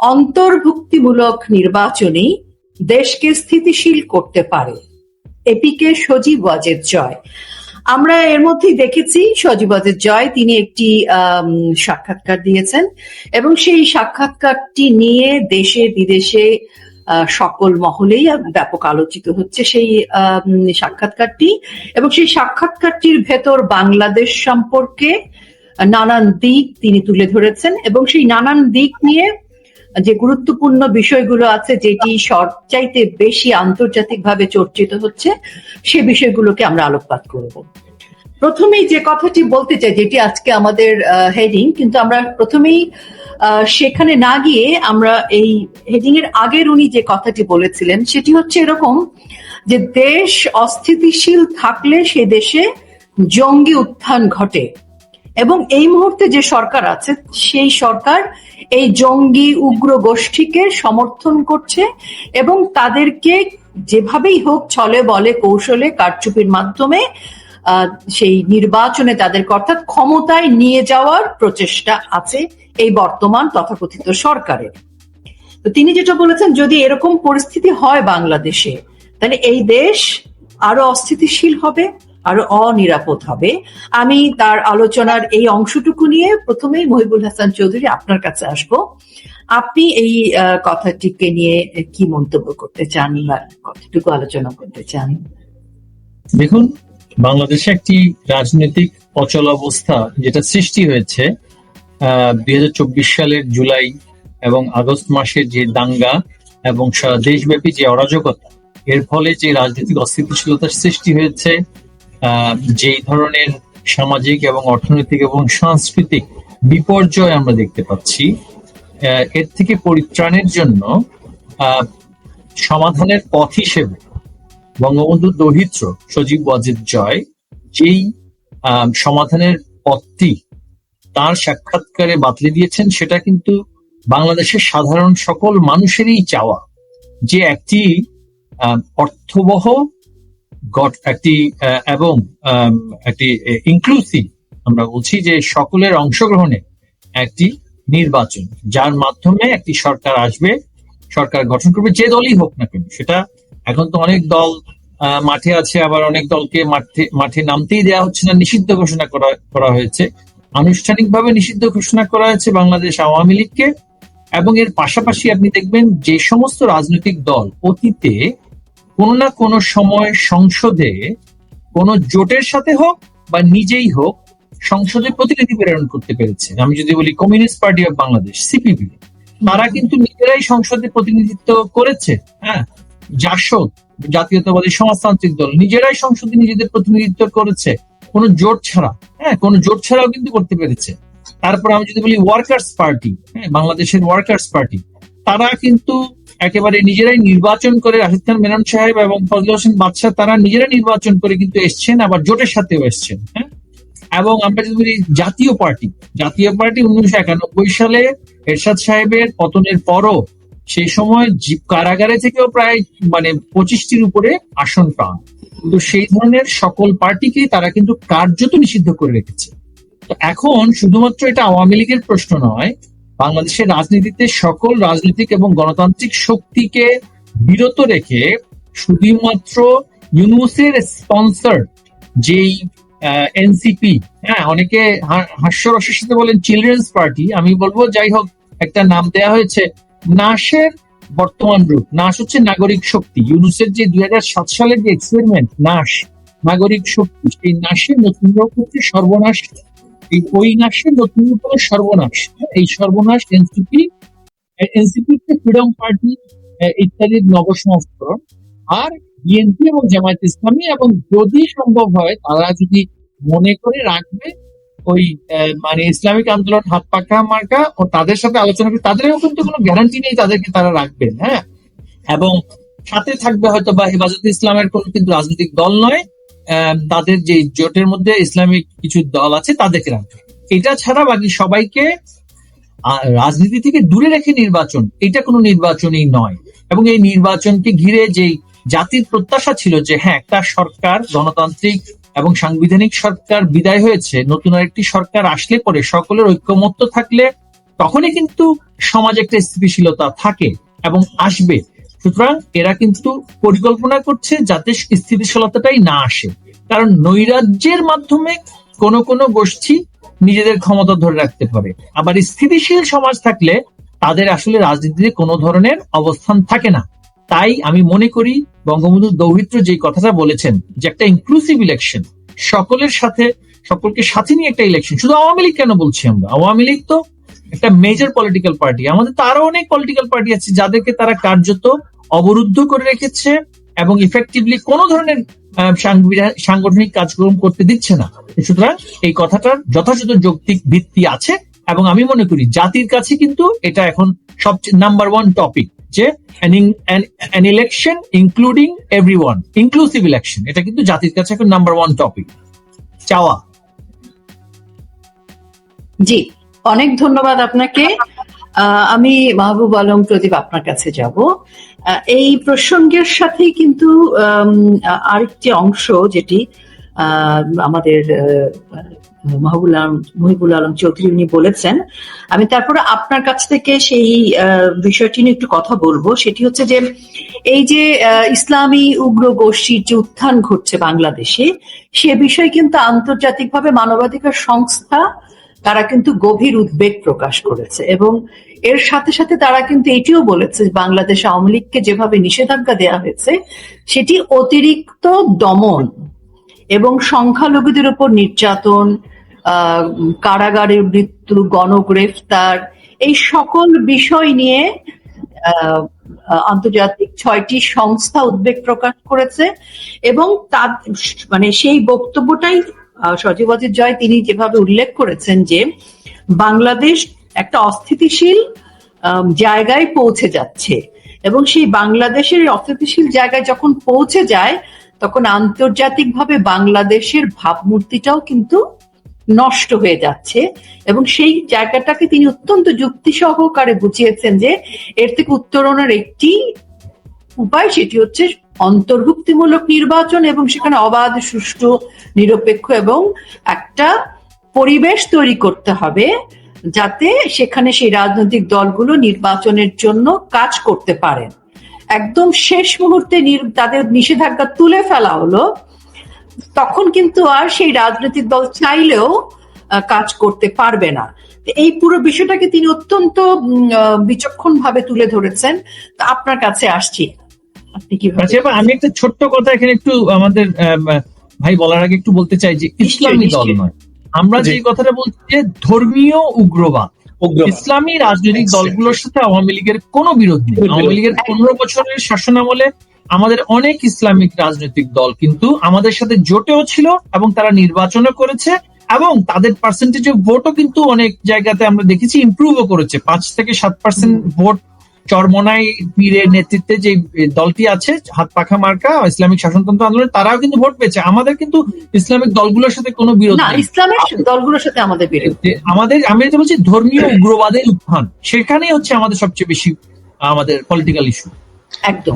অন্তর্ভুক্তিমূলক নির্বাচনই দেশকে স্থিতিশীল করতে পারে। এপিকে সজীব ওয়াজেদ জয়। আমরা এর মধ্যেই দেখেছি সজীব ওয়াজেদ জয়, তিনি একটি সাক্ষাৎকার দিয়েছেন এবং সেই সাক্ষাৎকারটি নিয়ে দেশে, বিদেশে সকল মহলেই ব্যাপক আলোচিত হচ্ছে সেই সাক্ষাৎকারটি এবং সেই সাক্ষাৎকারটির ভেতর বাংলাদেশ সম্পর্কে নানান দিক তিনি তুলে ধরেছেন এবং সেই নানান দিক নিয়ে যে গুরুত্বপূর্ণ বিষয়গুলো আছে, যেটি সবচাইতে বেশি আন্তর্জাতিকভাবে চর্চিত হচ্ছে, সে বিষয়গুলোকে আমরা আলোকপাত করব। প্রথমেই যে কথাটি বলতে চাই, যেটি আজকে আমাদের হেডিং কিন্তু আমরা প্রথমেই সেখানে না গিয়ে আমরা এই হেডিং এর আগের উনি যে কথাটি বলেছিলেন, সেটি হচ্ছে এরকম যে দেশ অস্থিতিশীল থাকলে সে দেশে জঙ্গি উত্থান ঘটে। এবং এই মুহূর্তে যে সরকার আছে, সেই সরকার এই জঙ্গি উগ্র গোষ্ঠীকে সমর্থন করছে এবং তাদেরকে যেভাবেই হোক ছলে বলে কৌশলে কারচুপির মাধ্যমে সেই নির্বাচনে তাদেরকে অর্থাৎ ক্ষমতায় নিয়ে যাওয়ার প্রচেষ্টা আছে এই বর্তমান তথাকথিত সরকারের। তিনি যেটা বলেছেন, যদি এরকম পরিস্থিতি হয় বাংলাদেশে, তাহলে এই দেশ আরও অস্থিতিশীল হবে। আরও অনিরাপদ হবে। আমি তার আলোচনার এই অংশটুকু নিয়ে প্রথমেই মহিবুল হাসান চৌধুরী আপনার কাছে আসব। আপনি এই কথাটিকে নিয়ে কি মন্তব্য করতে চান বা কতটুকু আলোচনা করতে চান? দেখুন, বাংলাদেশে একটি রাজনৈতিক অচলাবস্থা যেটা সৃষ্টি হয়েছে দুই হাজার চব্বিশ সালের জুলাই এবং আগস্ট মাসের যে দাঙ্গা এবং সারা দেশব্যাপী যে অরাজকতা, এর ফলে যে রাজনৈতিক অস্থিতিশীলতার সৃষ্টি হয়েছে যেই ধরনের সামাজিক এবং অর্থনৈতিক এবং সাংস্কৃতিক বিপর্যয় আমরা দেখতে পাচ্ছি এর থেকে পরিত্রাণের জন্য সমাধানের পথ হিসেবে বঙ্গবন্ধু দরিদ্র সজীব ওয়াজেদ জয় যেই সমাধানের পথটি তার সাক্ষাৎকারে বাতলে দিয়েছেন, সেটা কিন্তু বাংলাদেশের সাধারণ সকল মানুষেরই চাওয়া যে একটি অর্থবহ গঠ- একটি এবং একটি ইনক্লুসিভ আমরা বলছি যে সকলের অংশগ্রহণে একটি নির্বাচন, যার মাধ্যমে একটি সরকার আসবে, সরকার গঠন করবে, যে দলই হোক না কেন। সেটা এখন তো অনেক দল মাঠে আছে, আবার অনেক দলকে মাঠে মাঠে নামতেই দেওয়া হচ্ছে না, নিষিদ্ধ ঘোষণা করা করা হয়েছে। আনুষ্ঠানিকভাবে নিষিদ্ধ ঘোষণা করা হয়েছে বাংলাদেশ আওয়ামী লীগকে, এবং এর পাশাপাশি আপনি দেখবেন যে সমস্ত রাজনৈতিক দল অতীতে কোনো না কোনো সময় সংসদে কোনো জোটের সাথে হোক বা নিজেই হোক সংসদে প্রতিনিধি প্রেরণ করতে পেরেছে। আমি যদি বলি communist party of Bangladesh, C P B. তারা কিন্তু নিজেরাই সংসদে প্রতিনিধিত্ব করেছে হ্যাঁ? জাসদ, জাতীয়তাবাদী সমাজতান্ত্রিক দল, নিজেরাই সংসদে নিজেদের প্রতিনিধিত্ব করেছে। কোনো জোট ছাড়া হ্যাঁ? কোনো জোট ছাড়াও কিন্তু করতে পেরেছে। তারপর আমি যদি বলি ওয়ার্কার্স পার্টি হ্যাঁ? বাংলাদেশের ওয়ার্কার্স পার্টি তারা কিন্তু একেবারে নিজেরাই নির্বাচন করে রাশিদ খান, মেনন সাহেব এবং ফজল হোসেন বাদশাহ, তারা নিজেরা নির্বাচন করে কিন্তু এসছেন, আবার জোটের সাথেও এসছেন হ্যাঁ? এবং আমরা যদি জাতীয় পার্টি জাতীয় পার্টি উনিশশো একানব্বই সালে এরশাদ সাহেবের পতনের পরও সেই সময় কারাগারে থেকেও প্রায় মানে পঁচিশটির উপরে আসন পান। কিন্তু সেই ধরনের সকল পার্টিকেই তারা কিন্তু কার্যত নিষিদ্ধ করে রেখেছে। তো এখন শুধুমাত্র এটা আওয়ামী লীগের প্রশ্ন নয় বাংলাদেশের রাজনীতিতে সকল রাজনৈতিক এবং গণতান্ত্রিক শক্তিকে বিরত রেখে শুধুমাত্র ইউনুসের স্পন্সর যেই এনসিপি হ্যাঁ অনেকে হাস্যরসের সাথে বলেন চিলড্রেন্স পার্টি আমি বলব যাই হোক, একটা নাম দেয়া হয়েছে নাসের বর্তমান রূপ। নাস হচ্ছে নাগরিক শক্তি। ইউনুসের যে দুই সাত সালের যে এক্সপেরিমেন্ট নাস নাগরিক শক্তি, সেই নাসের নতুন রূপ হচ্ছে সর্বনাশ এই ওই নাসের নতুন হলো সর্বনাশ। এই সর্বনাশ এনসিপি এনসিপি ফ্রিডম পার্টি ইত্যাদির নবসংস্করণ। আর বিএনপি এবং জামায়াত ইসলামী, এবং যদি সম্ভব হয়, তারা যদি মনে করে রাখবে, ওই মানে ইসলামিক আন্দোলন হাত পাখা মার্কা, ও তাদের সাথে আলোচনা করে, তাদেরও কিন্তু কোনো গ্যারান্টি নেই তাদেরকে তারা রাখবেন হ্যাঁ? এবং সাথে থাকবে হয়তো বা হেফাজতে ইসলামের কোনো কিন্তু রাজনৈতিক দল নয় তাদের যে জোটের মধ্যে ইসলামিক কিছু দল আছে, তাদেরকে রাখবে এটা ছাড়া বাকি সবাইকে রাজনীতি থেকে দূরে রেখে নির্বাচন, এটা কোনো নির্বাচনই নয়। এবং এই নির্বাচনকে ঘিরে যেই জাতির প্রত্যাশা ছিল যে হ্যাঁ একটা সরকার, গণতান্ত্রিক এবং সাংবিধানিক সরকার বিদায় হয়েছে, নতুন আরেকটি সরকার আসলে পরে সকলের ঐক্যমত্য থাকলে, তখনই কিন্তু সমাজে একটা স্থিতিশীলতা থাকে এবং আসবে। সুতরাং এরা কিন্তু পরিকল্পনা করছে যাতে স্থিতিশীলতাটাই না আসে। কারণ নৈরাজ্যের মাধ্যমে কোন কোন গোষ্ঠী নিজেদের ক্ষমতা ধরে রাখতে পারে। আবার স্থিতিশীল সমাজ থাকলে তাদের আসলে রাজনীতিতে কোনো ধরনের অবস্থান থাকে না। তাই আমি মনে করি বঙ্গবন্ধু দৌহিত্র যে কথাটা বলেছেন যে একটা ইনক্লুসিভ ইলেকশন সকলের সাথে, সকলকে সাথে নিয়ে একটা ইলেকশন শুধু আওয়ামী লীগ কেন বলছি আমরা? আওয়ামী লীগ তো একটা মেজর পলিটিক্যাল পার্টি আমাদের তো আরও অনেক পলিটিক্যাল পার্টি আছে যাদেরকে তারা কার্যত অবরুদ্ধ করে রেখেছে এবং ইফেক্টিভলি কোন ধরনের সাংগঠনিক কাজকর্ম করতে দিচ্ছে না। সুতরাং এই কথাটার যথাযথ যৌক্তিক ভিত্তি আছে এবং আমি মনে করি জাতির কাছে কিন্তু এটা এখন সবচেয়ে নাম্বার ওয়ান টপিক যে an election including every one inclusive election এটা কিন্তু জাতির কাছে এখন নাম্বার ওয়ান টপিক চাওয়া। জি, অনেক ধন্যবাদ আপনাকে। আমি মাহবুব আলম প্রদীপ আপনার কাছে যাব। এই প্রসঙ্গের সাথেই কিন্তু আরেকটি অংশ যেটি আমাদের মাহবুল আলম, মহিবুল আলম চৌধুরী উনি বলেছেন। আমি তারপরে আপনার কাছ থেকে সেই বিষয়টি নিয়ে একটু কথা বলব। সেটি হচ্ছে যে, এই যে ইসলামী উগ্র গোষ্ঠীর যে উত্থান ঘটছে বাংলাদেশে, সে বিষয়ে কিন্তু আন্তর্জাতিকভাবে মানবাধিকার সংস্থা তারা কিন্তু গভীর উদ্বেগ প্রকাশ করেছে এবং এর সাথে সাথে তারা কিন্তু এটিও বলেছে বাংলাদেশ আওয়ামী লীগকে যেভাবে নিষেধাজ্ঞা দেওয়া হয়েছে সেটি অতিরিক্ত দমন এবং সংখ্যালঘুদের উপর নির্যাতন আহ, কারাগারের মৃত্যু গণগ্রেফতার এই সকল বিষয় নিয়ে আন্তর্জাতিক ছয়টি সংস্থা উদ্বেগ প্রকাশ করেছে এবং তার মানে সেই বক্তব্যটাই সজীব অজিত জয়, তিনি যেভাবে উল্লেখ করেছেন যে বাংলাদেশ একটা অস্থিতিশীল জায়গায় পৌঁছে যাচ্ছে। এবং সেই বাংলাদেশের অস্থিতিশীল জায়গায় যখন পৌঁছে যায়, তখন আন্তর্জাতিকভাবে বাংলাদেশের ভাবমূর্তিটাও কিন্তু নষ্ট হয়ে যাচ্ছে। এবং সেই জায়গাটাকে তিনি অত্যন্ত যুক্তি সহকারে বুঝিয়েছেন যে এর থেকে উত্তরণের একটি উপায় সেটি হচ্ছে অন্তর্ভুক্তিমূলক নির্বাচন এবং সেখানে অবাধ, সুষ্ঠু, নিরপেক্ষ এবং একটা পরিবেশ তৈরি করতে হবে যাতে সেখানে সেই রাজনৈতিক দলগুলো নির্বাচনের জন্য কাজ করতে পারেন একদম শেষ মুহূর্তে তাদের নিষেধাজ্ঞা তুলে ফেলা হলো, তখন কিন্তু আর সেই রাজনৈতিক দল চাইলেও কাজ করতে পারবে না। এই পুরো বিষয়টাকে তিনি অত্যন্ত বিচক্ষণ ভাবে তুলে ধরেছেন। আপনার কাছে আসছি। আপনি আচ্ছা এবার আমি একটা ছোট্ট কথা এখানে একটু আমাদের আহ, ভাই বলার আগে একটু বলতে চাই যে ইসলামী দল নয়। আমরা যে কথাটা বলছি যে ধর্মীয় উগ্রবাদ। উগ্রবাদ। ইসলামী রাজনৈতিক দলগুলোর সাথে আওয়ামী লীগের কোনো বিরোধ নেই। আওয়ামী লীগের পনেরো বছরের শাসনামলে আমাদের অনেক ইসলামিক রাজনৈতিক দল কিন্তু আমাদের সাথে জোটেও ছিল এবং তারা নির্বাচনও করেছে এবং তাদের পার্সেন্টেজ অফ ভোটও কিন্তু অনেক জায়গাতে আমরা দেখেছি ইমপ্রুভও করেছে। পাঁচ থেকে সাত পার্সেন্ট ভোট চরমনাই পীরের নেতৃত্বে যে দলটি আছে হাত পাখা মার্কা ইসলামিক শাসনতন্ত্র আন্দোলন তারাও কিন্তু ভোট পেয়েছে। আমাদের কিন্তু ইসলামিক দলগুলোর সাথে কোনো বিরোধ না ইসলামের দলগুলোর সাথে আমাদের বিরোধ আমাদের আমি যেটা বলছি ধর্মীয় উগ্রবাদের উত্থান সেখানেই হচ্ছে আমাদের সবচেয়ে বেশি আমাদের পলিটিক্যাল ইস্যু একদম।